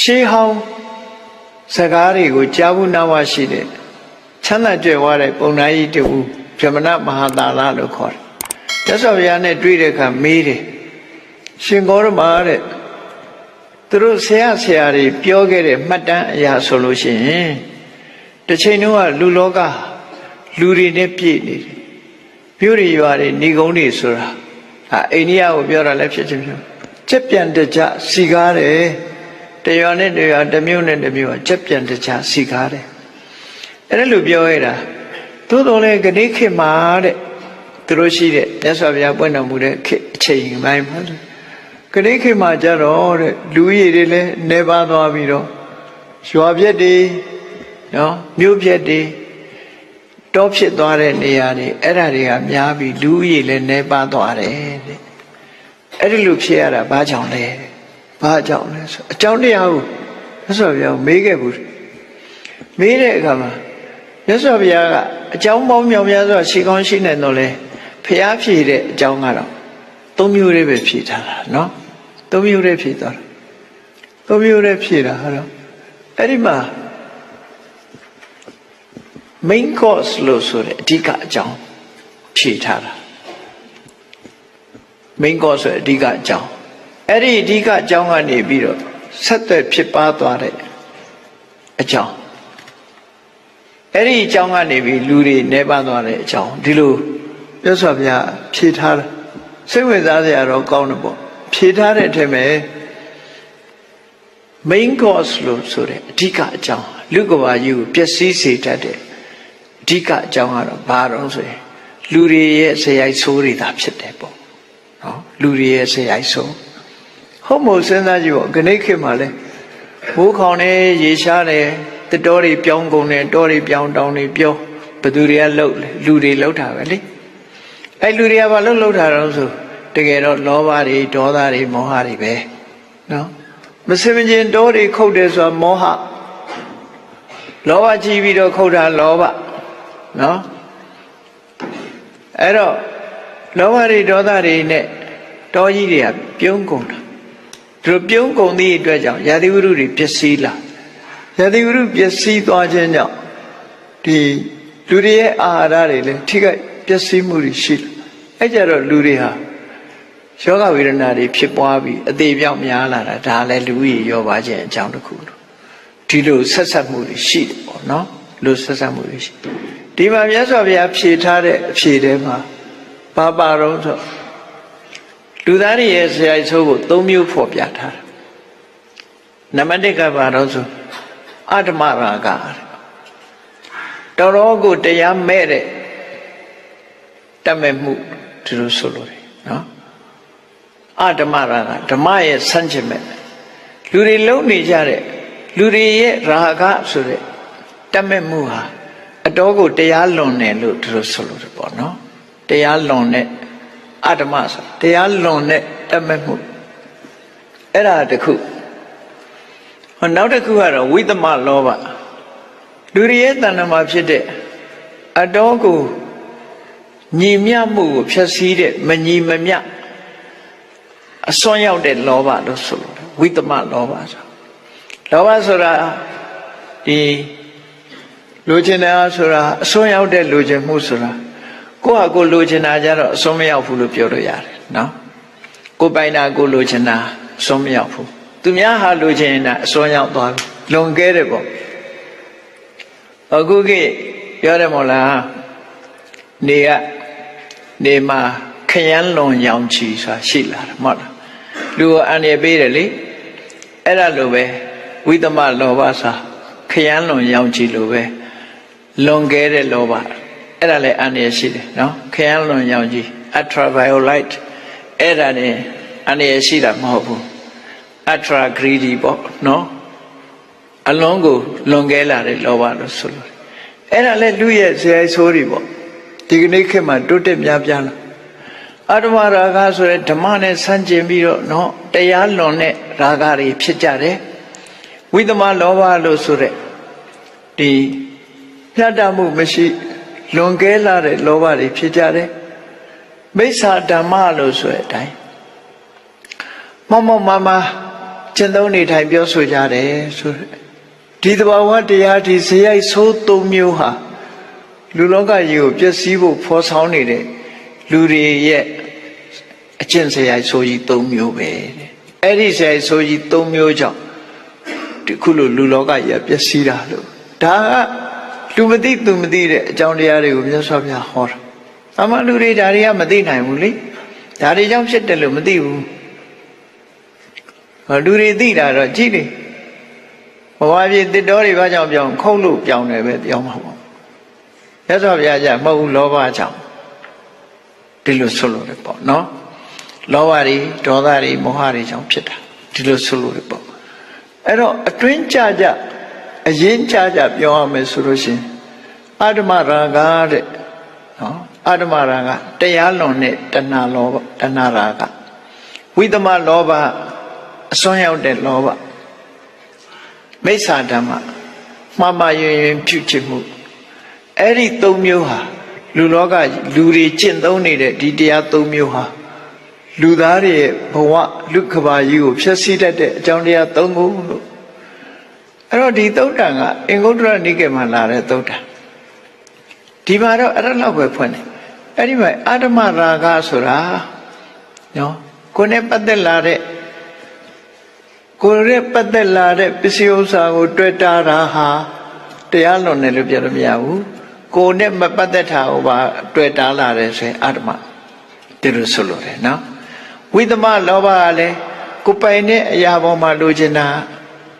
ရှေးဟောင်းစကားတွေကိုကြားဘူးနာဝရှိတဲ့ချမ်းသာကြွယ်ဝတဲ့ပုံနာကြီးတူဗြဟ္မဏမဟာတာလလို့ခေါ်တယ်။မြတ်စွာဘုရားနဲ့တွေ့တဲ့အခါမေးတယ်။ရှင်ဂေါရမတဲ့သူတို့ဆရာဆရာတွေပြောခဲ့တဲ့မှတ်တမ်းအရာဆိုလို့ရှိရင်တစ်ချိန်တုန်းကလူလောကလူတွေနဲ့ပြည့်နေတယ်။မြို့တွေရွာတွေဏီကုန်းတွေဆိုတာအာအိန္ဒိယကိုပြောတာလည်းဖြစ်ချင်းဖြစ်။ချက်ပြန်တကြစီကားတယ်။ တရွာနဲ့တရွာတစ်မြို့နဲ့တစ်မြို့ကချက်ပြန်တကြစီကားတယ်။အဲ့ဒါလိုပြောရတာသို့တော်လည်းဂတိခေတ်မှာတဲ့သူတို့ရှိတဲ့မြတ်စွာဘုရားပွင့်တော်မူတဲ့ခေတ်အချိန်ပိုင်းမှာလေဂတိခေတ်မှာကြတော့တဲ့လူရည်တွေလည်းနေပါသွားပြီးတော့ရွာပြက်တွေနော်မြို့ပြက်တွေတောဖြစ်သွားတဲ့နေရာတွေအဲ့ဒါတွေကများပြီးလူရည်လည်းနေပါသွားတယ်တဲ့အဲ့ဒီလိုဖြစ်ရတာဘာကြောင့်လဲ ဘာကြောင့်လဲဆိုအကြောင်းတရားကိုမြတ်စွာဘုရားမေးခဲ့ဘူးမေးတဲ့အခါမှာမြတ်စွာဘုရားကအကြောင်းပေါင်းမြောင်များစွာရှိကောင်းရှိနေတော့လေဖျားဖြေတဲ့အကြောင်းကတော့သုံးမျိုးလေးပဲဖြေထားတာเนาะသုံးမျိုးလေးဖြေသွားတာသုံးမျိုးလေးဖြေတာဟာတော့အဲ့ဒီမှာ main course လို့ဆိုတဲ့အဓိကအကြောင်းဖြေထားတာ main course ဆိုတဲ့အဓိကအကြောင်း အဲ့ဒီအဓိကအကြောင်းကနေပြီးတော့ဆက်သွယ်ဖြစ်ပါသွားတဲ့အကြောင်းအဲ့ဒီအကြောင်းကနေပြီးလူတွေနေပါသွားတဲ့အကြောင်းဒီလိုမြတ်စွာဘုရားဖြေထားတာစိတ်ဝင်စားစရာတော့ကောင်းတယ်ပေါ့ဖြေထားတဲ့အထက်မှာ main course လို့ဆိုတဲ့အဓိကအကြောင်းလူကဘာကြီးကိုပျက်စီးစေတတ်တဲ့အဓိကအကြောင်းကတော့ဘာတော့ဆိုရင်လူတွေရဲ့ဇယိုက်ဆိုးတွေသာဖြစ်တယ်ပေါ့နော်လူတွေရဲ့ဇယိုက်ဆိုး ဟုတ်မို့စဉ်းစားကြည့်ပေါ့ခဏိခေတ်မှာလဲဘိုးခေါင်နေရေရှားတယ်တတော်တွေပြောင်းကုန်တယ်တောတွေပြောင်းတောင်းတွေပြောဘသူတွေကလှုပ်လဲလူတွေလှုပ်တာပဲလေအဲ့လူတွေကဘာလို့လှုပ်တာတော့ဆိုတကယ်တော့လောဘတွေဒေါသတွေမောဟတွေပဲနော်မစင်မကျင်တောတွေခုတ်တယ်ဆိုတာမောဟလောဘကြီးပြီးတော့ခုတ်တာလောဘနော်အဲ့တော့လောဘတွေဒေါသတွေနဲ့တောကြီးတွေကပြုံးကုန်တာ သူတို့ပြုံးကုန်သည့်အတွက်ကြောင့်ယာတိဝုရုတွေပျက်စီးလာယာတိဝုရုပျက်စီးသွားခြင်းကြောင့်ဒီလူတွေရဲ့အာဟာရတွေလည်းထိခိုက်ပျက်စီးမှုတွေရှိလာအဲ့ကြတော့လူတွေဟာယောဂဝေဒနာတွေဖြစ်ပွားပြီးအသေးပြောက်များလာတာဒါလည်းလူကြီးရောပါခြင်းအကြောင်းတစ်ခုလို့ဒီလိုဆက်ဆက်မှုတွေရှိတယ်ပေါ့နော်လူဆက်ဆက်မှုတွေရှိဒီမှာမြတ်စွာဘုရားဖြေထားတဲ့အဖြေထဲမှာဘာပါတော့ဆိုလူသားတွေရဲ့ဆရာဆိုးကို၃မျိုးဖော်ပြထားတာ နံပါတ်၁ကဘာတော့ဆိုအတ္တမရာဂတော်တော်ကိုတရားမဲ့တဲ့တတ်မဲ့မှုဒီလိုဆိုလို့တယ်နော်အဓမ္မရာဂဓမ္မရဲ့ဆန့်ကျင်မဲ့လူတွေလုံနေကြတဲ့လူတွေရဲ့ရာဂဆိုတဲ့တတ်မဲ့မှုဟာအတော်ကိုတရားလွန်တယ်လို့သူတို့ဆိုလို့တယ်ပေါ့နော်တရားလွန်တဲ့အဓမ္မဆိုတရားလွန်တဲ့တတ်မဲ့မှုအဲ့ဒါတခု ဟောနောက်တစ်ခုကတော့ဝိသမလောဘလူတွေရဲ့တဏ္ဍမှာဖြစ်တဲ့အတော်ကိုညီမျှမှုကိုဖျက်ဆီးတဲ့မညီမမျှအစွမ်းရောက်တဲ့လောဘလို့ဆိုလို့ဝိသမလောဘဆိုလောဘဆိုတာဒီလိုချင်တာဆိုတာအစွမ်းရောက်တဲ့လိုချင်မှုဆိုတာကိုယ့်ဟာကိုယ်လိုချင်တာကြတော့အစွမ်းမရောက်ဘူးလို့ပြောလို့ရတယ်နော်ကိုယ်ပိုင်တာကိုယ်လိုချင်တာအစွမ်းမရောက်ဘူး သူများဟာလိုချင်တာအစွမ်းရောက်သွားပြီလွန်ကဲတယ်ပေါ့အခုကိပြောတယ်မို့လားနေကနေမှာခရမ်းလွန်ရောင်ချီဆိုတာရှိလာတယ်မဟုတ်လားလူကိုအန္တရာယ်ပေးတယ်လေအဲ့ဒါလိုပဲဝိသမလောဘစာခရမ်းလွန်ရောင်ချီလိုပဲလွန်ကဲတဲ့လောဘအဲ့ဒါလည်းအန္တရာယ်ရှိတယ်နော်ခရမ်းလွန်ရောင်ချီ ultraviolet အဲ့ဒါနဲ့အန္တရာယ်ရှိတာမဟုတ်ဘူး ultra greedy ပေါ့နော်အလုံးကိုလွန်ကဲလာတဲ့လောဘလို့ဆိုလို့အဲ့ဒါလည်းလူရဲ့ဇေယျဆိုးတွေပေါ့ဒီကနေ့ခေတ်မှာတိုးတက်များပြားလာအတ္တမရာဂဆိုတဲ့ဓမ္မနဲ့ဆန့်ကျင်ပြီးတော့နော်တရားလွန်တဲ့ရာဂတွေဖြစ်ကြတယ်ဝိသမလောဘလို့ဆိုတဲ့ဒီပြတ်တမှုမရှိလွန်ကဲလာတဲ့လောဘတွေဖြစ်ကြတယ်မိစ္ဆာဓမ္မလို့ဆိုတဲ့အတိုင်းမမမမ ကျင့်သုံးနေထိုင်ပြောဆိုကြတယ်ဆိုတဲ့ဒီတဘာဝတရားဒီဇေယိုက်ဆိုးသုံးမျိုးဟာလူလောကကြီးကိုပျက်စီးဖို့ဖော်ဆောင်နေတဲ့လူတွေရဲ့အကျင့်ဇေယိုက်ဆိုးကြီးသုံးမျိုးပဲတဲ့အဲ့ဒီဇေယိုက်ဆိုးကြီးသုံးမျိုးကြောင့်ဒီခုလိုလူလောကကြီးကပျက်စီးတာလို့ဒါကလူမသိသူမသိတဲ့အကြောင်းတရားတွေကိုမြတ်စွာဘုရားဟောတာ။အမှန်လူတွေဒါတွေကမသိနိုင်ဘူးလေ။ဒါတွေကြောင့်ဖြစ်တယ်လို့မသိဘူး။ ဟောလူတွေသိတာတော့ကြည့်လေ။ဘဝပြည်တစ်တော်တွေဘာကြောင့်ပြောင်းခုတ်လို့ပြောင်းတယ်ပဲပြောင်းမှာပေါ့။မြတ်စွာဘုရားကြမဟုတ်ဘူးလောဘကြောင့်ဒီလိုဆွလို့တယ်ပေါ့နော်။လောဘတွေဒေါသတွေမောဟတွေကြောင့်ဖြစ်တာဒီလိုဆွလို့တယ်ပေါ့။အဲ့တော့အတွင်းကြကြအရင်ကြကြပြောရမယ်ဆိုလို့ရှိရင်အာဓမရာဂတဲ့နော်အာဓမရာဂတရားလွန်တဲ့တဏှာလောဘတဏှာရာဂဝိသမလောဘ အစွန်းရောက်တဲ့လောဘမိစ္ဆာဓမ္မမှားမှားယွင်ယွင်ပြုချင်မှုအဲ့ဒီ၃မျိုးဟာလူလောကလူတွေကျင့်သုံးနေတဲ့ဒီတရား၃မျိုးဟာလူသားတွေရဲ့ဘဝလူကဘာကြီးကိုဖျက်ဆီးတတ်တဲ့အကြောင်းတရား၃ခုလို့အဲ့တော့ဒီသုတ်တန်ကအင်္ဂုတ္တရနိကေမှာလာတဲ့သုတ်တန်ဒီမှာတော့အဲ့ဒါလောက်ပဲဖွင့်တယ်အဲ့ဒီမှာအာဓမရာဂဆိုတာနော်ကိုယ်နဲ့ပတ်သက်လာတဲ့ ကိုယ်နဲ့ပတ်သက်လာတဲ့ပစ္စည်းဥစ္စာကို တွေ့တာတာဟာတရားလွန်တယ်လို့ပြောလို့မရဘူးကိုယ်နဲ့မပတ်သက်တာကိုပါတွေ့တာလာတယ်ဆိုရင်အာဓမဒီလိုဆိုလို့တယ်နော်ဝိသမလောဘကလည်းကိုယ်ပိုင်တဲ့အရာပေါ်မှာလိုချင်တာ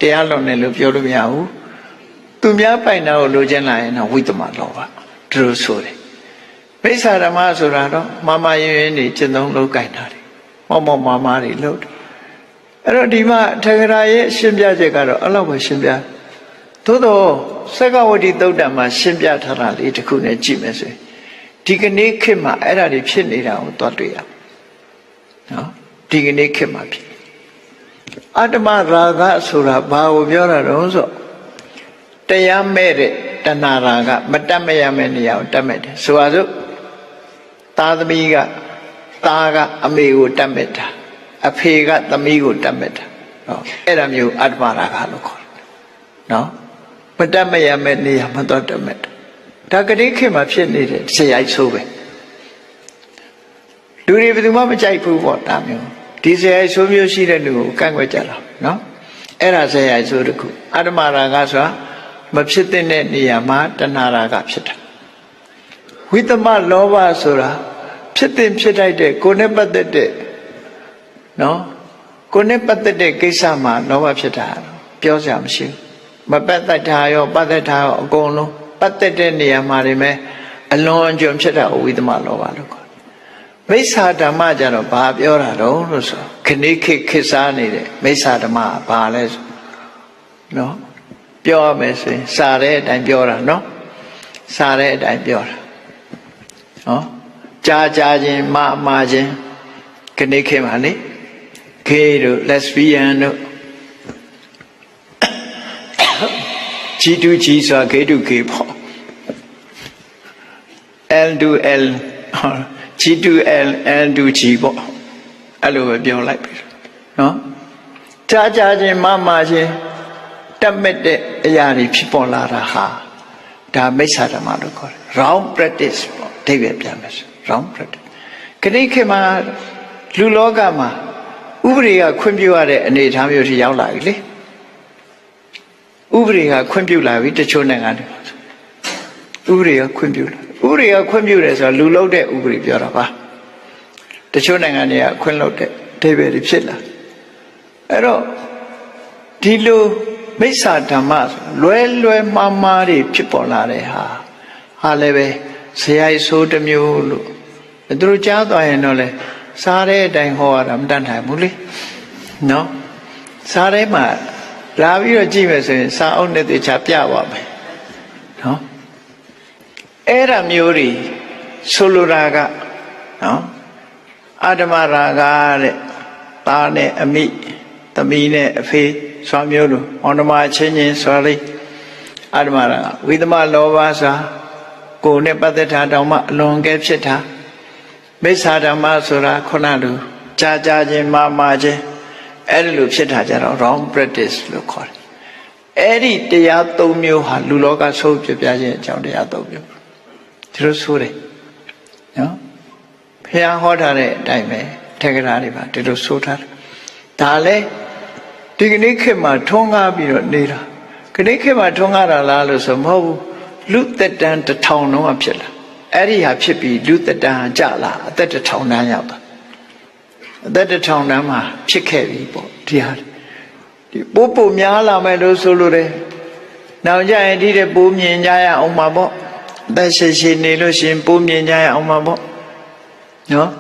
တရားလွန်တယ်လို့ပြောလို့မရဘူးသူများပိုင်တာကိုလိုချင်လာရင်တော့ဝိသမလောဘဒီလိုဆိုတယ်ပိဿာဓမ္မဆိုတာတော့မမယွင်ယွင်နေကျင့်သုံးလုပ်ကင်တာတယ်မောမောမာမာတွေလုပ်တယ် အဲ့တော့ဒီမှာထေရရဲ့ရှင်းပြချက်ကတော့အဲ့လောက်ပဲရှင်းပြသို့တော့သက္ကဝတိသုတ်တံမှာရှင်းပြထားတာလေးတစ်ခုနဲ့ကြည့်မယ်ဆိုရင်ဒီကနေ့ခေတ်မှာအဲ့ဒါတွေဖြစ်နေတာကိုသွားတွေ့ရနော်ဒီကနေ့ခေတ်မှာဖြစ်အတ္တမရာဂဆိုတာဘာကိုပြောတာတော့ဆိုတရားမဲ့တဲ့တဏှာရာဂမတတ်မရမယ့်နေရာကိုတတ်မဲ့တယ်ဆိုပါစို့သားသမီးကသားကအမေကိုတတ်မဲ့တာ အဖေကသမီးကိုတတ်မဲ့တာဟောအဲ့ဒါမျိုးအတ္တမရာဂလို့ခေါ်တယ်နော်မတတ်မရမယ့်နေရာမတော်တတ်မဲ့တာဒါကတိခေတ်မှာဖြစ်နေတဲ့ဆရာကြီးဆိုပဲလူတွေဘယ်သူမှမကြိုက်ဘူးပေါ့ဒါမျိုးဒီဆရာကြီးဆိုမျိုးရှိတဲ့လူကိုကန့်ကွက်ကြတာနော်အဲ့ဒါဆရာကြီးဆိုတခုအတ္တမရာဂဆိုတာမဖြစ်တဲ့နေရာမှာတဏှာရာဂဖြစ်တာဝိသမလောဘဆိုတာဖြစ်တဲ့ဖြစ်တတ်တဲ့ကိုယ်နဲ့ပတ်သက်တဲ့ နော်ကိုယ်နဲ့ပတ်သက်တဲ့ကိစ္စမှာလောဘဖြစ်တာပြောစရာမရှိဘူးမပတ်သက်တာရောပတ်သက်တာရောအကုန်လုံးပတ်သက်တဲ့နေရာမှာတွေမဲ့အလွန်အကျွံဖြစ်တာဝိသမလောဘလို့ခေါ်တယ်မိစ္ဆာဓမ္မကြတော့ဘာပြောတာတော့လို့ဆိုခဏိခေခေစားနေတဲ့မိစ္ဆာဓမ္မဘာလဲဆိုနော်ပြောရမယ်ဆိုရင်စာတဲ့အတိုင်းပြောတာနော်စာတဲ့အတိုင်းပြောတာနော်ကြာကြာချင်းမအမှားချင်းခဏိခေမှာလေ ခေတို့ lesbian တို့ G2G ဆိုတာ K to K ပေါ့ L to L G to L L to G ပေါ့အဲ့လိုပဲပြောလိုက်ပြီနော်ကြာကြာချင်းမမချင်းတက်မဲ့တဲ့အရာတွေဖြစ်ပေါ်လာတာဟာဒါမိစ္ဆာဓမ္မလို့ခေါ်တယ် wrong practice ပေါ့အဓိပ္ပာယ်ပြန်မယ်ဆို wrong practice ခဏိခေတ်မှာလူလောကမှာ ဥပဒေကခွင့်ပြုရတဲ့အနေအထားမျိုးထိရောက်လာပြီလေဥပဒေကခွင့်ပြုလာပြီတချို့နိုင်ငံတွေဥပဒေကခွင့်ပြုလာဥပဒေကခွင့်ပြုတယ်ဆိုတာလူလုံးတဲ့ဥပဒေပြောတာပါတချို့နိုင်ငံတွေကခွင့်လုပ်တဲ့အဓိပ္ပာယ်တွေဖြစ်လာအဲ့တော့ဒီလိုမိစ္ဆာဓမ္မဆိုလွဲလွဲမှားမှားတွေဖြစ်ပေါ်လာတဲ့ဟာဟာလည်းပဲဇေယိုက်ဆိုးတစ်မျိုးလို့သူတို့ကြားသွားရင်တော့လေ စားတဲ့အတိုင်းဟောရတာမတတ်နိုင်ဘူးလေနော်စားထဲမှာလာပြီးတော့ကြည့်မယ်ဆိုရင်စာအုပ်နဲ့တေချာပြပါမယ်နော်အဲ့ဒါမျိုးတွေဆိုလိုတာကနော်အာဓမရာဂတဲ့သားနဲ့အမိသမီးနဲ့အဖေဆွာမျိုးလိုမောင်နှမချင်းချင်းဆွာလေးအာဓမရာဂဝိသမလောဘစာကိုယ်နဲ့ပတ်သက်တာတောင်မှအလွန်ကဲဖြစ်တာ မိစ္ဆာဓမ္မဆိုတာခုနလိုကြာကြာချင်းမာမာချင်းအဲ့ဒီလိုဖြစ်တာကြတော့ wrong practice လို့ခေါ်တယ်အဲ့ဒီတရား၃မျိုးဟာလူလောကဆိုးပြပြခြင်းအကြောင်းတရား၃မျိုးဒီလိုဆိုတယ်နော်ဖះဟောထားတဲ့အတိုင်းပဲထေကရာတွေပါဒီလိုဆိုထားတယ်ဒါလည်းဒီကနေ့ခေတ်မှာထွန်းကားပြီးတော့နေတာခဏခေတ်မှာထွန်းကားတာလားလို့ဆိုမဟုတ်ဘူးလူသက်တမ်းတစ်ထောင်လုံးကဖြစ်လာ အဲ့ဒီဟာဖြစ်ပြီးလူသက်တမ်းကြလာအသက်တစ်ထောင်တန်းရောက်တာအသက်တစ်ထောင်တန်းမှာဖြစ်ခဲ့ပြီပေါ့ဒီဟာဒီပိုးပိုများလာမယ်လို့ဆိုလိုတယ်နောက်ကြရင်ဒီတဲ့ပိုးမြင်ကြရအောင်ပါပေါ့အသက်ရှိရှိနေလို့ရှရင်ပိုးမြင်ကြရအောင်ပါပေါ့နော်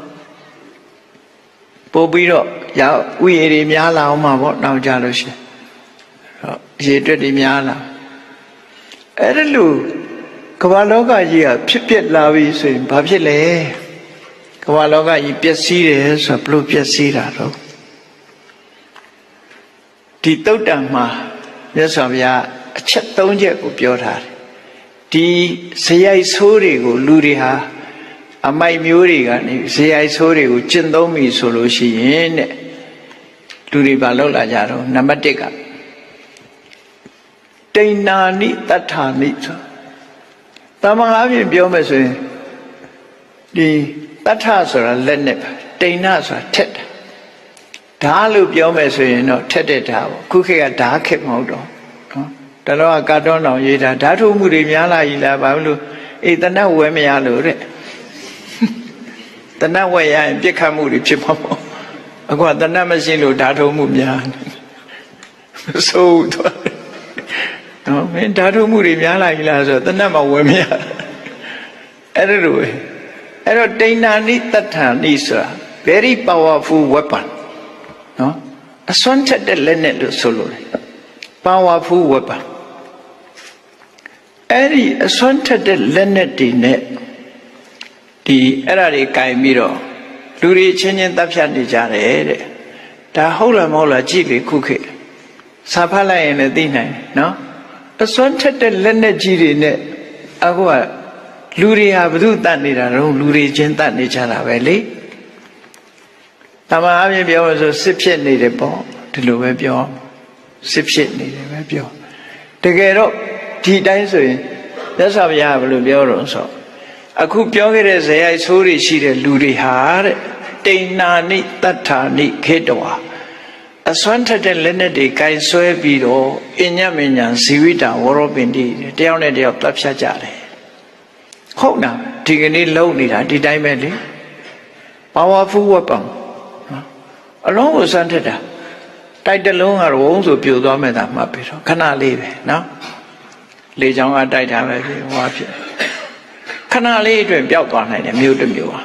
ပို့ပြီးတော့ရောက်ဥယျာဉ်တွေများလာအောင်မှာပေါ့နောက်ကြလို့ရှရင်တော့ရေတွက်တွေများလာအဲ့ဒါလို့ ကမ္ဘာလောကကြီးကဖြစ်ပျက်လာပြီဆိုရင်ဘာဖြစ်လဲကမ္ဘာလောကကြီးပျက်စီးတယ်ဆိုတော့ဘလို့ပျက်စီးတာတော့ဒီတုတ်တံမှာမြတ်စွာဘုရားအချက်၃ချက်ကိုပြောထားတယ်ဒီဇယိုက်ဆိုးတွေကိုလူတွေဟာအမိုက်မျိုးတွေကနေဇေယိုက်ဆိုးတွေကိုကျင့်သုံးပြီဆိုလို့ရှိရင်တဲ့လူတွေဘာလုပ်လာကြတော့နံပါတ်1ကတိဏ္ဏာနိတတ္ထာနိဆို တမန်အားဖြင့်ပြောမယ်ဆိုရင်ဒီတတ္ထဆိုတာလက်နဲ့ပါတိဏ္ဏဆိုတာထက်တာဓာလို့ပြောမယ်ဆိုရင်တော့ထက်တဲ့ဓာပေါ့ခုခေတ်ကဓာခက်မဟုတ်တော့နော်တလောကကာတွန်းတော်ရေးတာဓာထုမှုတွေများလာကြီးလားဘာလို့အေးတနတ်ဝဲမရလို့တဲ့တဏှတ်ဝက်ရရင်ပြစ်ခတ်မှုတွေဖြစ်မှာပေါ့အခုကတဏှတ်မရှိလို့ဓာထုံမှုများနေဆိုးသွား နော်မင်းဓာထုံမှုတွေများလာပြီလားဆိုတော့တဏှတ်မဝယ်မရအဲ့ဒါလိုပဲအဲ့တော့တိဏ္ဍာနိတတ္ထာနိဆိုတာ very powerful weapon နော်အစွမ်းထက်တဲ့လက်နဲ့လို့ဆိုလို့ powerful weapon အဲ့ဒီအစွမ်းထက်တဲ့လက်နဲ့တွေနဲ့ဒီအဲ့ဒါတွေကင်ပြီးတော့လူတွေချင်းချင်းတပ်ဖြတ်နေကြတယ်တဲ့ဒါဟုတ်လားမဟုတ်လားကြည့်လေခုခေတ်စာဖတ်လိုက်ရင်လည်းသိနိုင်တယ်နော် အစွမ်းထက်တဲ့လက်နဲ့ကြီးတွေနဲ့အခုကလူတွေဟာဘု து တတ်နေတာတော့လူတွေချင်းတတ်နေကြတာပဲလေတမန်အပြင်ပြောလို့ဆိုစစ်ဖြစ်နေတယ်ပေါ့ဒီလိုပဲပြောစစ်ဖြစ်နေတယ်ပဲပြောတကယ်တော့ဒီတိုင်းဆိုရင်မြတ်စွာဘုရားကဘယ်လိုပြောတော့ဆိုအခုပြောခဲ့တဲ့ဇေယိုက်ဆိုးတွေရှိတဲ့လူတွေဟာတဲ့တိဏ္ဏာနိတတ္ထာနိခေတဝါ အစွမ်းထက်တဲ့လက်နဲ့တွေကင်ဆွဲပြီးတော့အညမညာဇီဝိတဝရောပင်တိတယောက်နဲ့တယောက်တပ်ဖြတ်ကြတယ်ဟုတ်လားဒီကနေ့လုံနေတာဒီတိုင်းပဲလေ powerful weapon အလုံးကိုစွမ်းထက်တာတိုက်တလုံးကတော့ဝုန်းဆိုပြိုသွားမယ်သာမှတ်ပြီးတော့ခဏလေးပဲနော်လေချောင်းကတိုက်တာပဲဖြစ်ဟောဖြစ်ခဏလေးအတွင်းပျောက်သွားနိုင်တယ်မျိုးတစ်မျိုးဟာ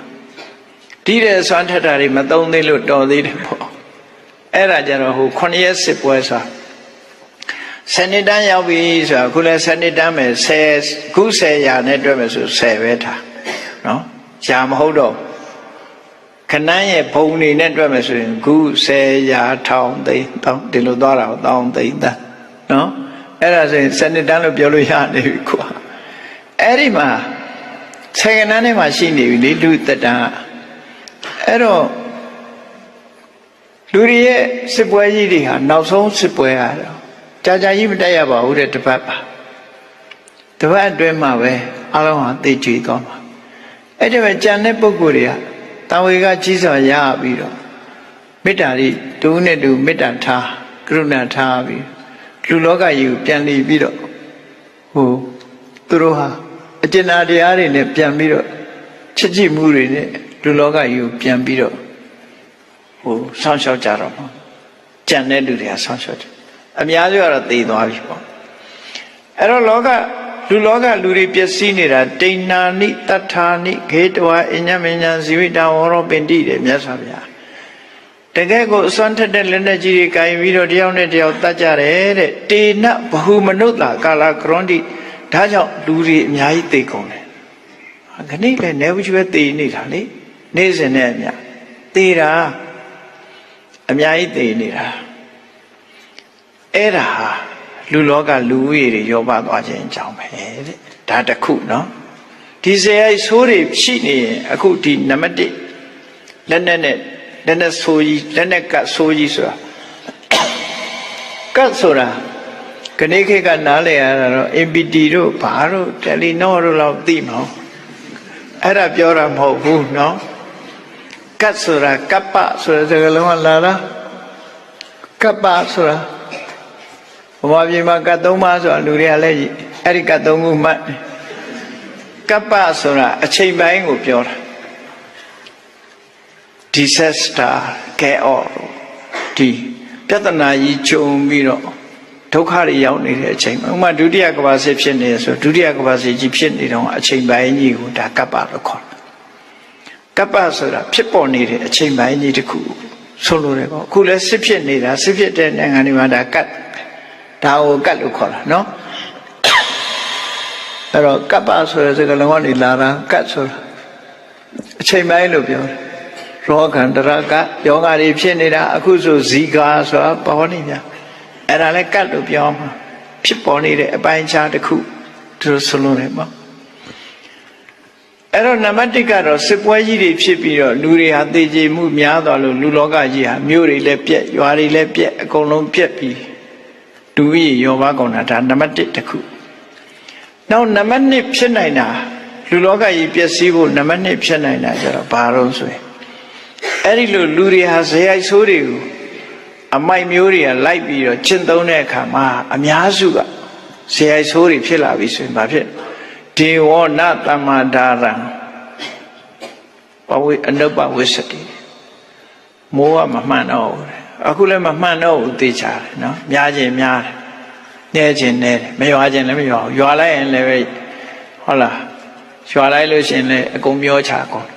ဒီတဲ့စွမ်းထက်တာတွေမသုံးသေးလို့တော်သေးတယ်ပေါ့ အဲ့ဒါကြတော့ဟို9ရက်စစ်ပွဲဆိုဆယ်နှစ်တန်းရောက်ပြီဆိုတာခုလဲဆယ်နှစ်တန်းမယ်10ခု10ရာနဲ့တွက်မယ်ဆို10ပဲထားနော်ရာမဟုတ်တော့ခဏရဲ့ဘုံနေနဲ့တွက်မယ်ဆိုရင်ခု10ရာထောင်သိန်းတောင်းဒီလိုသွားတာတောင်းသိန်းတန်းနော်အဲ့ဒါဆိုရင်ဆယ်နှစ်တန်းလို့ပြောလို့ရနေပြီကွာအဲ့ဒီမှာဆယ်ကနန်းထဲမှာရှိနေပြီလေလူတက်တန်းအဲ့တော့ လူတွေရဲ့စစ်ပွဲကြီးတွေဟာနောက်ဆုံးစစ်ပွဲရတော့ကြာကြာကြီးမတက်ရပါဘူးတဲ့တပတ်ပါတပတ်အတွင်းမှာပဲအလုံးဟာသိကြွေသွားမှာအဲ့ဒီမှာကြံတဲ့ပုဂ္ဂိုလ်တွေကတာဝေကကြီးစွာရပြီးတော့မေတ္တာတွေတူနဲ့တူမေတ္တာထားကရုဏာထားပြီးလူလောကကြီးကိုပြန်လီပြီးတော့ဟိုသူတို့ဟာအကျဉ်းတရားတွေနဲ့ပြန်ပြီးတော့ချစ်ကြည်မှုတွေနဲ့လူလောကကြီးကိုပြန်ပြီးတော့ ဟိုဆောင်းလျှောက်ကြတော့မှာကြံတဲ့လူတွေကဆောင်းလျှောက်တယ်အများစုကတော့သိသွားပြီပေါ့အဲ့တော့လောကလူလောကလူတွေပျက်စီးနေတာတိဏ္ဏာနိတတ္ထာနိခေတဝအညမညာဇီဝိတဝရောပင်တိတယ်မြတ်စွာဘုရားတကယ်ကိုအစွမ်းထက်တဲ့လက်နဲ့ကြီးတွေကင်ပြီးတော့တယောက်နဲ့တယောက်တတ်ကြတယ်တဲ့တေနဘဟုမနုဿာကာလကရွန်တိဒါကြောင့်လူတွေအများကြီးသိကုန်တယ်ခဏိလည်းနေဘူးကျွဲသိနေတာလေနေ့စဉ်နဲ့အများသိတာ အများကြီးသိနေတာအဲ့ဒါဟာလူလောကလူဦးရေတွေရောပါသွားခြင်းအကြောင်းပဲတဲ့ဒါတခုနော်ဒီဇေယိုက်ဆိုးတွေရှိနေရင်အခုဒီနံပါတ်1လက်နဲ့နဲ့လက်နဲ့ဆိုးကြီးလက်နဲ့ကဆိုးကြီးဆိုတာ ကတ်ဆိုတာခဏခေတ်ကနားလည်ရတာတော့ MPT တို့ဘာတို့တယ်လီနောတို့လောက်သိမှာအဲ့ဒါပြောတာမဟုတ်ဘူးเนาะ ကတ်ဆိုတာကပ္ပဆိုတဲ့စကားလုံးကလာတာကပ္ပဆိုတာဘဝပြည်မှာကတ်သုံးပါးဆိုတာလူတွေကလည်းအဲ့ဒီကတ်သုံးခုမှတ်တယ်ကပ္ပဆိုတာအချိန်ပိုင်းကိုပြောတာ disaster chaos ဒီပြဿနာကြီးကြုံပြီးတော့ဒုက္ခတွေရောက်နေတဲ့အချိန်မှာဥပမာဒုတိယကမ္ဘာစစ်ဖြစ်နေဆိုဒုတိယကမ္ဘာစစ်ကြီးဖြစ်နေတော့အချိန်ပိုင်းကြီးကိုဒါကပ္ပလို့ခေါ်တယ် ကပ္ပဆိုတာဖြစ်ပေါ်နေတဲ့အချိန်ပိုင်းကြီးတစ်ခုဆိုလိုတယ်ပေါ့အခုလည်းစစ်ဖြစ်နေတာစစ်ဖြစ်တဲ့နိုင်ငံတွေမှာဒါကတ်ဒါကိုကတ်လို့ခေါ်တာနော်အဲ့တော့ကပ္ပဆိုတဲ့စကားလုံးကနေလာတာကတ်ဆိုတာအချိန်ပိုင်းလို့ပြောတယ်ရောဂန္တရကယောဂါတွေဖြစ်နေတာအခုဆိုဇီကာဆိုတာပေါ်နေကြအဲ့ဒါလည်းကတ်လို့ပြောမှာဖြစ်ပေါ်နေတဲ့အပိုင်းခြားတစ်ခုသူတို့ဆိုလို့တယ်ပေါ့ အဲ့တော့နံပါတ်1ကတော့စစ်ပွဲကြီးတွေဖြစ်ပြီးတော့လူတွေဟာသေကြေမှုများသွားလို့လူလောကကြီးဟာမြို့တွေလည်းပြက်ရွာတွေလည်းပြက်အကုန်လုံးပြက်ပြီးဒူကြီးရောပါကုန်တာဒါနံပါတ်1တစ်ခုနောက်နံပါတ်2ဖြစ်နိုင်တာလူလောကကြီးပျက်စီးဖို့နံပါတ်2ဖြစ်နိုင်တာကျတော့ဘာလို့ဆိုရင်အဲ့ဒီလိုလူတွေဟာဇေယိုက်ဆိုးတွေကိုအမိုက်မျိုးတွေကလိုက်ပြီးတော့ကျင့်သုံးတဲ့အခါမှာအများစုကဇေယိုက်ဆိုးတွေဖြစ်လာပြီဆိုရင်ဘာဖြစ် ဒေဝနတမ္မာဒါရံပဝိအနုပဝိသတိမိုးကမမှန်တော့ဘူးတဲ့အခုလည်းမမှန်တော့ဘူးသိချတယ်နော်များခြင်းများတယ်နဲခြင်းနဲတယ်မရွာခြင်းလည်းမရွာဘူးရွာလိုက်ရင်လည်းဟုတ်လားရွာလိုက်လို့ရှိရင်လည်းအကုန်မျောချကုန်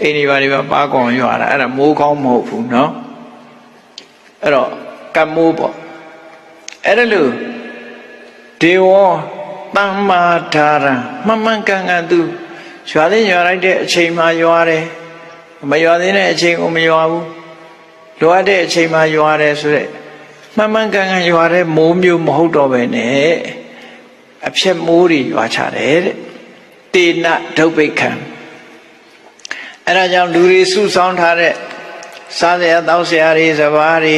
အိမ်ဒီပါဒီပါပါကောင်ရွာတာအဲ့ဒါမိုးကောင်းမဟုတ်ဘူးနော်အဲ့တော့ကမိုးပေါ့အဲ့ဒါလို့ဒေဝ တမ္မာဒါရမမှန်ကန်ကန်သူရွာသိရွာလိုက်တဲ့အချိန်မှရွာတယ်မရွာသေးတဲ့အချိန်ကိုမရွာဘူးလိုအပ်တဲ့အချိန်မှရွာတယ်ဆိုရက်မှန်မှန်ကန်ကန်ရွာတဲ့မိုးမျိုးမဟုတ်တော့ပဲနဲ့အဖြစ်မိုးတွေရွာချတယ်တဲ့တေနဒုဗ္ဗိခံအဲ့ဒါကြောင့်လူတွေစုဆောင်းထားတဲ့စားစရာတောက်စရာတွေစဘာတွေ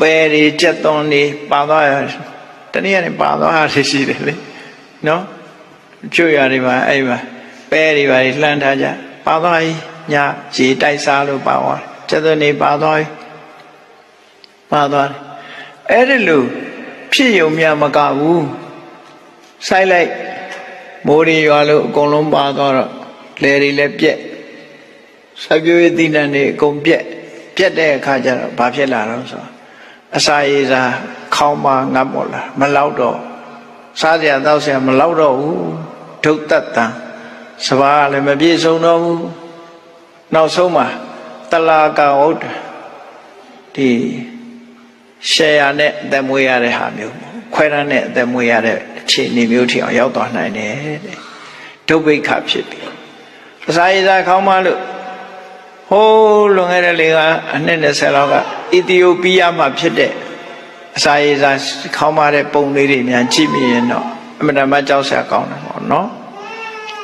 ပဲတွေကြက်သွန်တွေပါသွားရ တနည်းအားဖြင့်ပါသွားတာရှိတယ်လေနော်ကျွရတွေပါအဲ့မှာပဲတွေပါလှမ်းထားကြပါသွားပြီညရေတိုက်စားလို့ပါသွားကြက်သွန်တွေပါသွားပြီပါသွားတယ်အဲ့ဒီလိုဖြစ်ယုံမြမကဘူးစိုက်လိုက်မိုးရီရွာလို့အကုန်လုံးပါသွားတော့လယ်တွေလည်းပြက်စိုက်ပျိုးရေးသီးနှံတွေအကုန်ပြက်ပြက်တဲ့အခါကျတော့ဘာဖြစ်လာတော့ဆို အစာရည်စာခေါင်းပါငတ်ပေါ်လာမလောက်တော့စားစရာတောက်စရာမလောက်တော့ဘူးဒုတ်တတံစဘာလည်းမပြည့်စုံတော့ဘူးနောက်ဆုံးမှာတလာကဝုတ်ဒီရှယ်ယာနဲ့အသက်မွေးရတဲ့ဟာမျိုးခွဲရနဲ့အသက်မွေးရတဲ့အခြေအနေမျိုးထိအောင်ရောက်သွားနိုင်တယ်တဲ့ဒုဗိခဖြစ်ပြီအစာရည်စာခေါင်းမလို့ ဟိုးလွန်ခဲ့တဲ့လေကအနှစ်20လောက်ကဣသီယိုပီးယားမှာဖြစ်တဲ့အစာရည်စာခေါင်းမတဲ့ပုံလေးတွေများကြည့်မိရင်တော့အမှန်တမ်းကြောက်စရာကောင်းတယ်ပေါ့နော်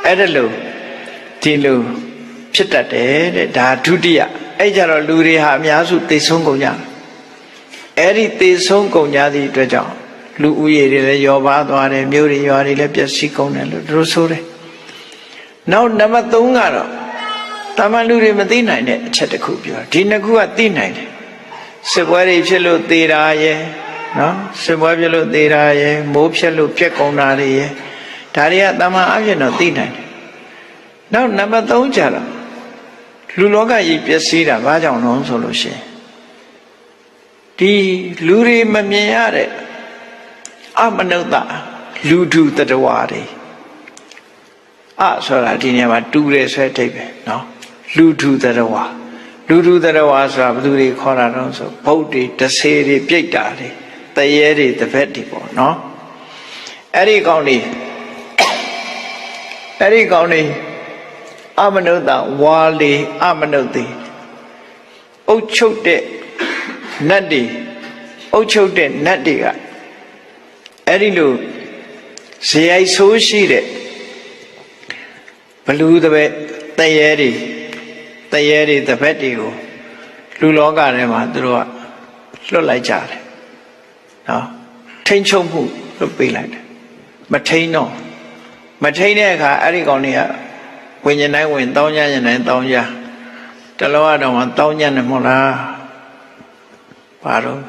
အဲ့ဒါလို့ဒီလိုဖြစ်တတ်တယ်တဲ့ဒါဒုတိယအဲ့ကြတော့လူတွေဟာအများစုသိဆုံးကုန်ကြတယ်အဲ့ဒီသိဆုံးကုန်ကြသည့်အတွက်ကြောင့်လူဦးရေတွေလည်းယောပါသွားတယ်မြို့တွေရွာတွေလည်းပျက်စီးကုန်တယ်လို့သူတို့ဆိုတယ်နောက်နံပါတ်3ကတော့ တာမန်လူတွေမသိနိုင်တဲ့အချက်တစ်ခုပြောဒီနှစ်ခုကသိနိုင်တယ်စစ်ပွဲတွေဖြစ်လို့သေတာရဲ့နော်စစ်ပွဲဖြစ်လို့သေတာရဲ့မိုးဖြစ်လို့ပြက်ကုန်တာတွေရဲ့ဒါတွေကတာမန်အဖြစ်တော့သိနိုင်တယ်နောက်နံပါတ်3ကျတော့လူလောကကြီးပျက်စီးတာဘာကြောင့်လဲဆိုလို့ရှိရင်ဒီလူတွေမမြင်ရတဲ့အမနုဿလူထုတတဝါတွေအဆိုတာဒီနေရာမှာတူတယ်ဆိုတဲ့အဓိပ္ပာယ်နော် လူထုတရဝါလူထုတရဝါဆိုတာဘယ်သူတွေခေါ်တာတော့ဆိုဗုဒ္ဓတွေတဆေတွေပြိတ္တာတွေတရေတွေတပက်တွေပေါ့နော်အဲ့ဒီကောင်းနေအဲ့ဒီကောင်းနေအမနုဿဝါလေအမနုတိအုတ်ချုပ်တဲ့နတ်တွေအုတ်ချုပ်တဲ့နတ်တွေကအဲ့ဒီလိုဇေယိုက်ဆိုးရှိတဲ့ဘလူးတပက်တရေတွေ ရေတွေတပည့်တွေကိုလူလောကထဲမှာသူတို့ကလွတ်လိုက်ကြတယ်နော်ထိန်ချုပ်မှုလွတ်ပေးလိုက်တယ်မထိန်တော့မထိန်တဲ့အခါအဲ့ဒီကောင်တွေကဝิญဉ်တိုင်းဝင်တောင်းကြရင်တိုင်းတောင်းကြတလောကတော့မှတောင်းကြတယ်မဟုတ်လားဘာတော့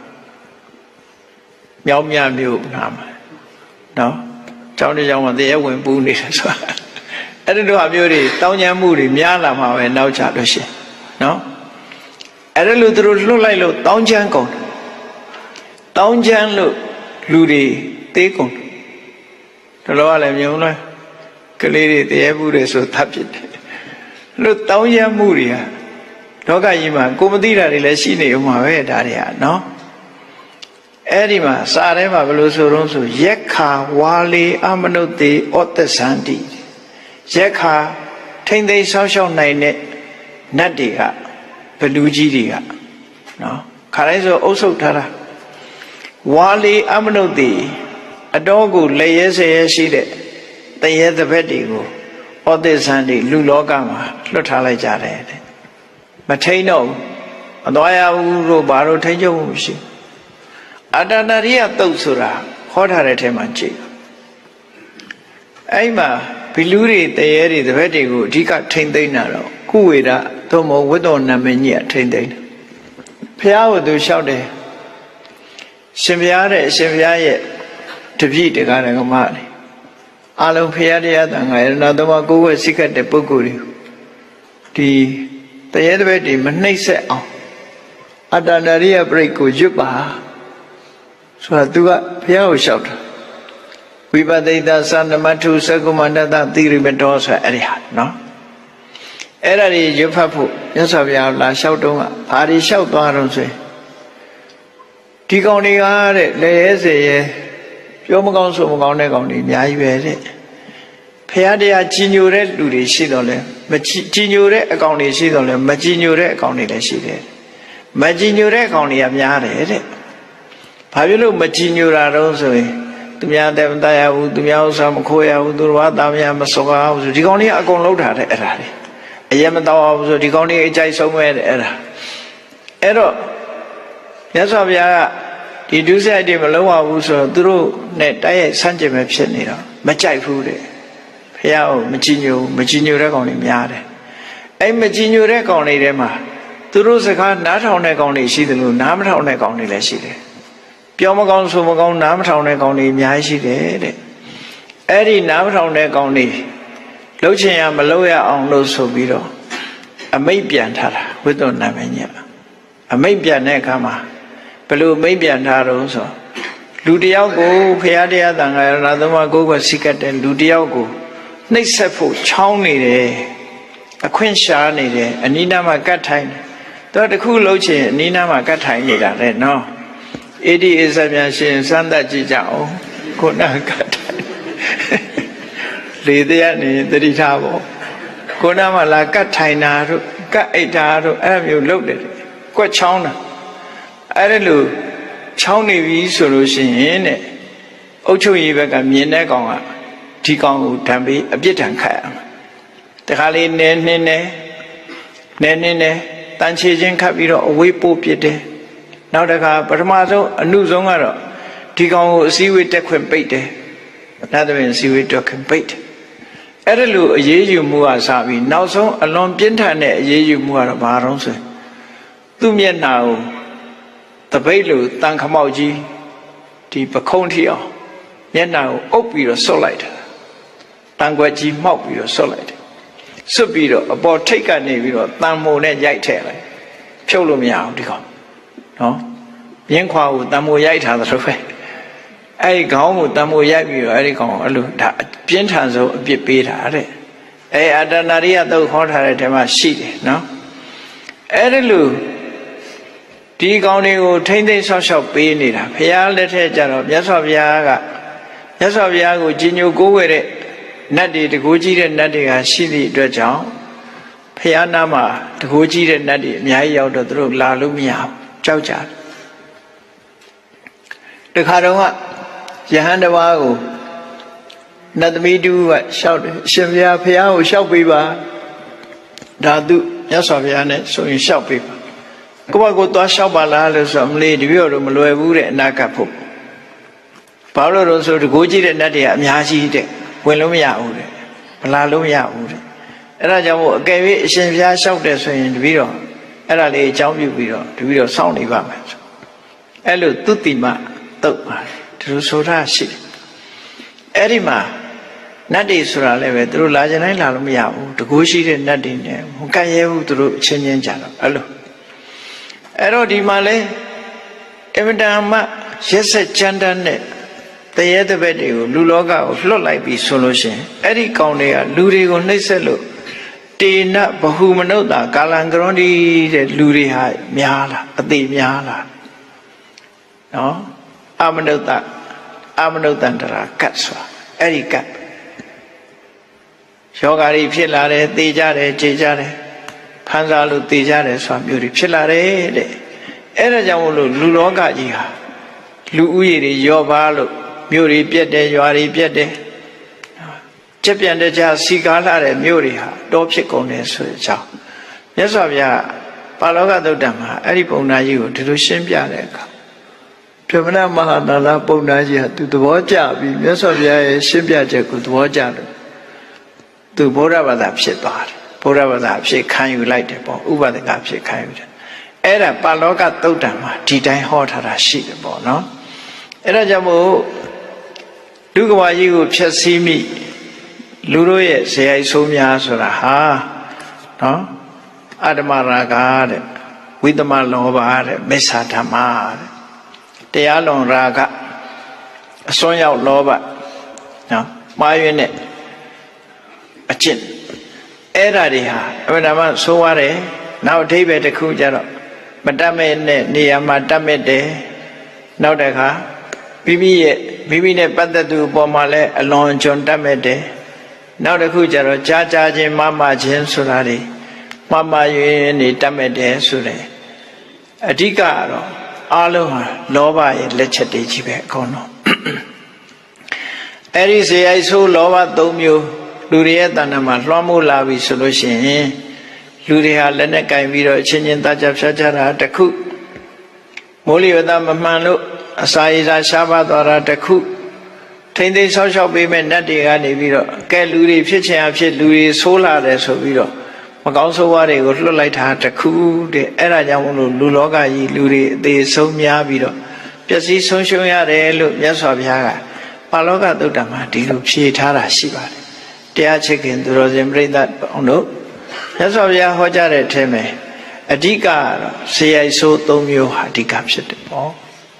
မြောက်မြမျိုးနာမှာနော်ကျောင်းတစ်ကျောင်းမှာတရေဝင်ပူးနေတယ်ဆိုတာ အဲ့ဒီလိုအမျိုးတွေတောင်းကြမှုတွေများလာမှာပဲနောက်ချလို့ရှိရင်နော်အဲ့ဒါလို့သူတို့လွတ်လိုက်လို့တောင်းချမ်းကုန်တယ်တောင်းချမ်းလို့လူတွေသေးကုန်တယ်တလောကလည်းမြုံလားကလေးတွေတရေဘူးတွေဆိုသတ်ဖြစ်တယ်လို့တောင်းချမ်းမှုတွေဟာလောကကြီးမှာကိုမသိတာတွေလည်းရှိနေဦးမှာပဲဒါတွေဟာနော်အဲ့ဒီမှာစာထဲမှာဘယ်လိုဆိုတော့ဆိုရက်ခါဝါလီအမနုတေဩတ္တသန္တိ ရက်ခါထိမ့်သိမ်းဆောင်းရှောက်နိုင်တဲ့နတ်တွေကဘလူကြီးတွေကနော်ခါတိုင်းဆိုအုပ်ဆုပ်ထားတာဝါလီအမနုတေအတော်ကိုလက်ရဲဆဲရဲရှိတဲ့တရေတပည့်တွေကိုဩတ္တသန္တိလူလောကမှာလွတ်ထားလိုက်ကြတယ်တဲ့မထိန်တော့ဘူးမသွားရဘူးလို့ဘာလို့ထိန်ချုပ်မှုမရှိဘူးအတ္တနာရိယတုတ်ဆိုတာဟောထားတဲ့ထဲမှာကြည့်အဲ့မှာ ဘီလူတွေတရေတွေတပည့်တွေကိုအဓိကထိန်သိမ်းတာတော့ကုဝေဒသို့မဟုတ်ဝိတ္တောနာမည်ကြီးကထိန်သိမ်းတယ်ဖះဝသူလျှောက်တယ်ရှင်ဘုရားတဲ့အရှင်ဘုရားရဲ့တပည့်တကားဓမ္မတွေအလုံးဖះတရားတန်ခါရဏသမကိုယ်ဝဲစိတ်ကတဲ့ပုဂ္ဂိုလ်တွေဒီတရေတပည့်တွေမနှိမ့်ဆက်အောင်အတ္တနာရိယပြိတ်ကိုရွတ်ပါဆိုတာသူကဘုရားကိုလျှောက်တာဝိ ပဿိတသန္နမထုသကုမန္တတသီရိမတောဆိုအဲ့ဒီဟာနော်အဲ့ဒါတွေရွတ်ဖတ်ဖို့မြတ်စွာဘုရားလာလျှောက်တော့ကဘာတွေလျှောက်သွားတော့ဆိုရင်ဒီကောင်တွေကတဲ့လေရဲစေရဲပြောမကောင်းဆိုမကောင်းတဲ့ကောင်တွေအများကြီးပဲတဲ့ဖះတရားကြီးညိုတဲ့လူတွေရှိတော့လဲမကြီးညိုတဲ့အကောင်တွေရှိတော့လဲမကြီးညိုတဲ့အကောင်တွေလည်းရှိတယ်မကြီးညိုတဲ့အကောင်တွေကများတယ်တဲ့ဘာဖြစ်လို့မကြီးညိုတာတော့ဆိုရင် သူများတဲ့မတရားဘူးသူများဥစ္စာမခိုးရဘူးသူတော်ဘာသားများမစောကားဘူးဆိုဒီကောင်တွေကအကုန်လောက်တာတဲ့အဲ့ဒါတွေအရင်မတော်ဘူးဆိုဒီကောင်တွေအကြိုက်ဆုံးပဲတဲ့အဲ့ဒါအဲ့တော့မြတ်စွာဘုရားကဒီဒုစရိုက်တွေမလုံးဝဘူးဆိုတော့သူတို့နဲ့တိုက်ရိုက်ဆန့်ကျင်ပဲဖြစ်နေတော့မကြိုက်ဘူးတဲ့ဖះကိုမကြည်ညိုမကြည်ညိုတဲ့ကောင်တွေများတယ်အဲ့မကြည်ညိုတဲ့ကောင်တွေထဲမှာသူတို့စကားနားထောင်တဲ့ကောင်တွေရှိတယ်လို့နားမထောင်တဲ့ကောင်တွေလည်းရှိတယ် ပြောမကောင်းဆိုမကောင်းနားမထောင်တဲ့ကောင်တွေအများကြီးရှိတယ်တဲ့အဲ့ဒီနားမထောင်တဲ့ကောင်တွေလှုပ်ချင်ရမလှုပ်ရအောင်လို့ဆိုပြီးတော့အမိတ်ပြန်ထားတာဝိတ္တနာမည်ညအမိတ်ပြန်တဲ့အခါမှာဘယ်လိုအမိတ်ပြန်ထားတော့ဆိုလူတယောက်ကိုဖရာတရားတန်ခါရဏသမကိုယ်ကစိကတ်တဲ့လူတယောက်ကိုနှိပ်ဆက်ဖို့ချောင်းနေတယ်အခွင့်ရှားနေတယ်အနိနာမှာကတ်ထိုင်တယ်သူကတခုလှုပ်ချင်အနိနာမှာကတ်ထိုင်နေတာလေနော် အေဒီအစပြန်ရှင်စမ်းသပ်ကြည့်ကြအောင်ခုနကတ်ထိုင်လေတဲ့ကနေတတိထားပေါ့ခုနမှလာကတ်ထိုင်တာတို့ကတ်အိတ်တာတို့အဲ့လိုမျိုးလုပ်တယ်ကွက်ချောင်းတာအဲ့ဒါလို့ချောင်းနေပြီဆိုလို့ရှိရင်တဲ့အုတ်ချုပ်ရေးဘက်ကမြင်တဲ့ကောင်ကဒီကောင်ကိုဓာန်ပေးအပြစ်ဒဏ်ခတ်ရမှာတခါလေးနဲနှင်းနဲနဲနှင်းနဲတန်ချေချင်းခတ်ပြီးတော့အဝေးပို့ပြစ်တယ် နောက်တစ်ခါပထမဆုံးအနုဆုံးကတော့ဒီကောင်ကိုအစည်းအဝေးတက်ခွင့်ပိတ်တယ်ဒါသဖြင့်အစည်းအဝေးတက်ခွင့်ပိတ်တယ်အဲ့ဒါလို့အရေးယူမှုကစပြီးနောက်ဆုံးအလွန်ပြင်းထန်တဲ့အရေးယူမှုကတော့ဘာတော့ဆိုသူ့မျက်နှာကိုတပိတ်လိုတန်ခမောက်ကြီးဒီပခုံးထီအောင်မျက်နှာကိုအုပ်ပြီးတော့ဆွတ်လိုက်တာတန်ခွက်ကြီးမှောက်ပြီးတော့ဆွတ်လိုက်တယ်ဆွတ်ပြီးတော့အပေါ်ထိတ်ကနေပြီးတော့တန်မုံနဲ့ရိုက်ထည့်လိုက်ဖြုတ်လို့မရအောင်ဒီကောင် နော်မြင်းခွာကိုတန်မိုရိုက်ထားသလိုပဲအဲ့ဒီခေါင်းကိုတန်မိုရိုက်ပြီးတော့အဲ့ဒီကောင်အဲ့လိုဒါပြင်းထန်ဆုံးအပြစ်ပေးတာတဲ့အဲ့အတ္တနာရိယသုတ်ခေါ်ထားတဲ့ထဲမှာရှိတယ်နော်အဲ့ဒီလိုဒီကောင်တွေကိုထိမ့်သိမ့်ဆောက်ရှောက်ပေးနေတာဘုရားလက်ထက်ကျတော့မြတ်စွာဘုရားကမြတ်စွာဘုရားကိုကြီးညိုကိုးဝယ်တဲ့နတ်တွေတကူကြီးတဲ့နတ်တွေကရှိသည့်အတွက်ကြောင့်ဘုရားနာမှာတကူကြီးတဲ့နတ်တွေအများကြီးရောက်တော့သူတို့လာလို့မရဘူး ကြောက်ကြတယ်တခါတော့ကယဟန်တစ်ပါးကိုနတ်သမီးတူကလျှောက်တယ်အရှင်ဘုရားဘုရားကိုလျှောက်ပေးပါဒါသူမြတ်စွာဘုရားနဲ့ဆိုရင်လျှောက်ပေးပါကိုယ့်ဘကိုသွားလျှောက်ပါလားလို့ဆိုတော့မလေးတပည့်တော်မလွယ်ဘူးတဲ့အနာကဖို့ဘာလို့လဲဆိုတကိုးကြည့်တဲ့နတ်တွေကအများကြီးတဲ့ဝင်လို့မရဘူးတဲ့မလာလို့မရဘူးတဲ့အဲ့ဒါကြောင့်မို့အကယ်၍အရှင်ဘုရားလျှောက်တယ်ဆိုရင်တပည့်တော် အဲ့ဒါလေးအကြောင်းပြုပြီးတော့တပည့်တော်စောင့်နေပါမယ်ဆိုအဲ့လိုသူတိမတုတ်ပါတယ်ဒီလိုဆိုတာရှိတယ်အဲ့ဒီမှာနတ်တွေဆိုတာလည်းပဲသူတို့လာကြတိုင်းလာလို့မရဘူးတကိုးရှိတဲ့နတ်တွေနဲ့မကတ်ရဲဘူးသူတို့အချင်းချင်းကြတော့အဲ့လိုအဲ့တော့ဒီမှာလဲအမတန်မှရက်ဆက်ကြမ်းတမ်းတဲ့တရေတပည့်တွေကိုလူလောကကိုလွတ်လိုက်ပြီးဆိုလို့ရှိရင်အဲ့ဒီကောင်တွေကလူတွေကိုနှိပ်စက်လို့ တေနဘဟုမနုဿာကာလံကရွန်ဒီတဲ့လူတွေဟာများလာအသေးများလာနော်အမနုဿအမနုဿန္တရာကတ်ဆိုတာအဲ့ဒီကတ်ယောဂါတွေဖြစ်လာတယ်သေကြတယ်ကြေကြတယ်ဖန်စားလို့သေကြတယ်ဆိုတာမျိုးတွေဖြစ်လာတယ်တဲ့အဲ့ဒါကြောင့်မို့လို့လူလောကကြီးဟာလူဥယျာဉ်တွေရောပါလို့မြို့တွေပြက်တယ်ရွာတွေပြက်တယ် ကျက်ပြန်တဲ့ကြာစီကားလာတဲ့မြို့တွေဟာတောဖြစ်ကုန်တယ်ဆိုတဲ့အကြောင်းမြတ်စွာဘုရားပါဠောကသုတ်တံမှာအဲ့ဒီပုံနာကြီးကိုဒီလိုရှင်းပြတဲ့အခါဓမ္မနမဟာနာလာပုံနာကြီးဟာသူသဘောကျပြီးမြတ်စွာဘုရားရဲ့ရှင်းပြချက်ကိုသဘောကျတယ်သူဗုဒ္ဓဘာသာဖြစ်သွားတယ်ဗုဒ္ဓဘာသာဖြစ်ခံယူလိုက်တယ်ပေါ့ဥပဒကဖြစ်ခံယူတယ်အဲ့ဒါပါဠောကသုတ်တံမှာဒီတိုင်းဟောထားတာရှိတယ်ပေါ့နော်အဲ့ဒါကြောင့်မို့ဒုက္ခဝါကြီးကိုဖြည့်ဆည်းမိ လူတို့ရဲ့ဇေယိုက်ဆိုးများဆိုတာဟာနော်အတ္တမရာဂတဲ့ဝိသမလောဘတဲ့မစ္ဆာဓမ္မတဲ့တရားလွန်ရာဂအစွန်းရောက်လောဘနော်မှားယွင်းတဲ့အကျင့်အဲ့ဓာတွေဟာအမှန်တမ်းဆိုးရတယ်နောက်အထိပ္ပယ်တစ်ခုကြတော့မတတ်မဲ့နဲ့နေရာမှာတတ်မဲ့တယ်နောက်တစ်ခါမိမိရဲ့မိမိနဲ့ပတ်သက်သူအပေါ်မှာလည်းအလွန်ကျွံတတ်မဲ့တယ် နောက်တစ်ခုကျတော့ကြာကြာချင်းမမချင်းဆိုတာတွေမမယွင်နေတတ်မဲ့တယ်ဆိုတယ်အဓိကကတော့အလုံးဟာလောဘရဲ့လက်ချက်တွေကြီးပဲအကုန်လုံးအဲ့ဒီဇေယိုက်ဆိုးလောဘ၃မျိုးလူတွေရဲ့တဏ္ဍာမှာလွှမ်းမိုးလာပြီဆိုလို့ရှိရင်လူတွေဟာလက်နဲ့ကင်ပြီးတော့အချင်းချင်းသားကြဖြတ်ကြတာတစ်ခုမိုးလေဝသမမှန်လို့အစာရည်စာရှားပါသွားတာတစ်ခု ထိမ့်သိမ်းဆောက်ရှောက်ပေးမဲ့နတ်တွေကနေပြီးတော့ကဲလူတွေဖြစ်ချင်အဖြစ်လူတွေဆိုးလာတယ်ဆိုပြီးတော့မကောင်းဆိုးဝါးတွေကိုလွတ်လိုက်တာတစ်ခုတဲ့အဲ့ဒါကြောင့်မလို့လူလောကကြီးလူတွေအသေးဆုံးများပြီးတော့ပျက်စီးဆုံးရှုံးရတယ်လို့မြတ်စွာဘုရားကပါဠောကသုတ်တံမှာဒီလိုဖြေထားတာရှိပါတယ်တရားချစ်ခင်သူတော်စင်ပြိဿအောင်တို့မြတ်စွာဘုရားဟောကြားတဲ့အထက်မှာအဓိကကတော့ဇေယိုက်ဆိုး၃မျိုးဟာအဓိကဖြစ်တယ်ပေါ့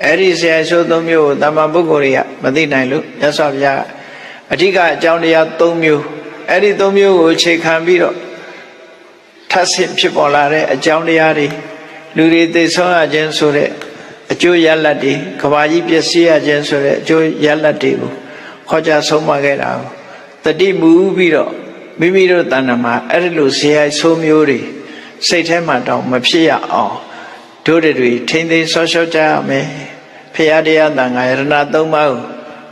အဲ့ဒီဇေယိုက်ဆိုး၃မျိုးကိုတမ္မာပုဂ္ဂိုလ်တွေကမသိနိုင်လို့မြတ်စွာဘုရားအဓိကအကြောင်းတရား၃မျိုးအဲ့ဒီ၃မျိုးကိုအခြေခံပြီးတော့ထပ်ဆင့်ဖြစ်ပေါ်လာတဲ့အကြောင်းတရားတွေလူတွေသိဆုံးရခြင်းဆိုတဲ့အကျိုးရလဒ်တွေကဘာကြီးပျက်စီးရခြင်းဆိုတဲ့အကျိုးရလဒ်တွေကိုခေါ်ကြဆုံးမခဲ့တာကိုတတိမူပြီးတော့မိမိတို့တဏ္ဍမှာအဲ့ဒီလိုဇေယိုက်ဆိုးမျိုးတွေစိတ်ထဲမှာတောင်မဖြစ်ရအောင် တို့တွေထိမ့်သိမ်းဆော့ရှော့ကြရမယ်ဖရာတရားတန်ခါယရဏသုံးပါး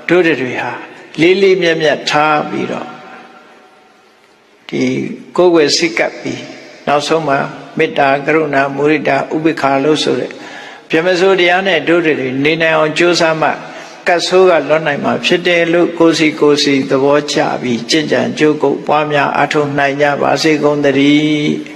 ကိုတို့တွေဟာလေးလေးမြတ်မြတ်ထားပြီးတော့ဒီကိုယ်ွယ်စိတ်ကပ်ပြီးနောက်ဆုံးမှာမေတ္တာကရုဏာမုရိဒာဥပိ္ပခာလို့ဆိုတဲ့ပြမစိုးတရားနဲ့တို့တွေနေနိုင်အောင်ကြိုးစားမှကတ်ဆိုးကလွတ်နိုင်မှာဖြစ်တယ်လို့ကိုစီကိုစီသဘောချပြီးကြင်ကြံကြိုးကုပ်ပွားများအထုံနိုင်ကြပါစေကုန်သတည်း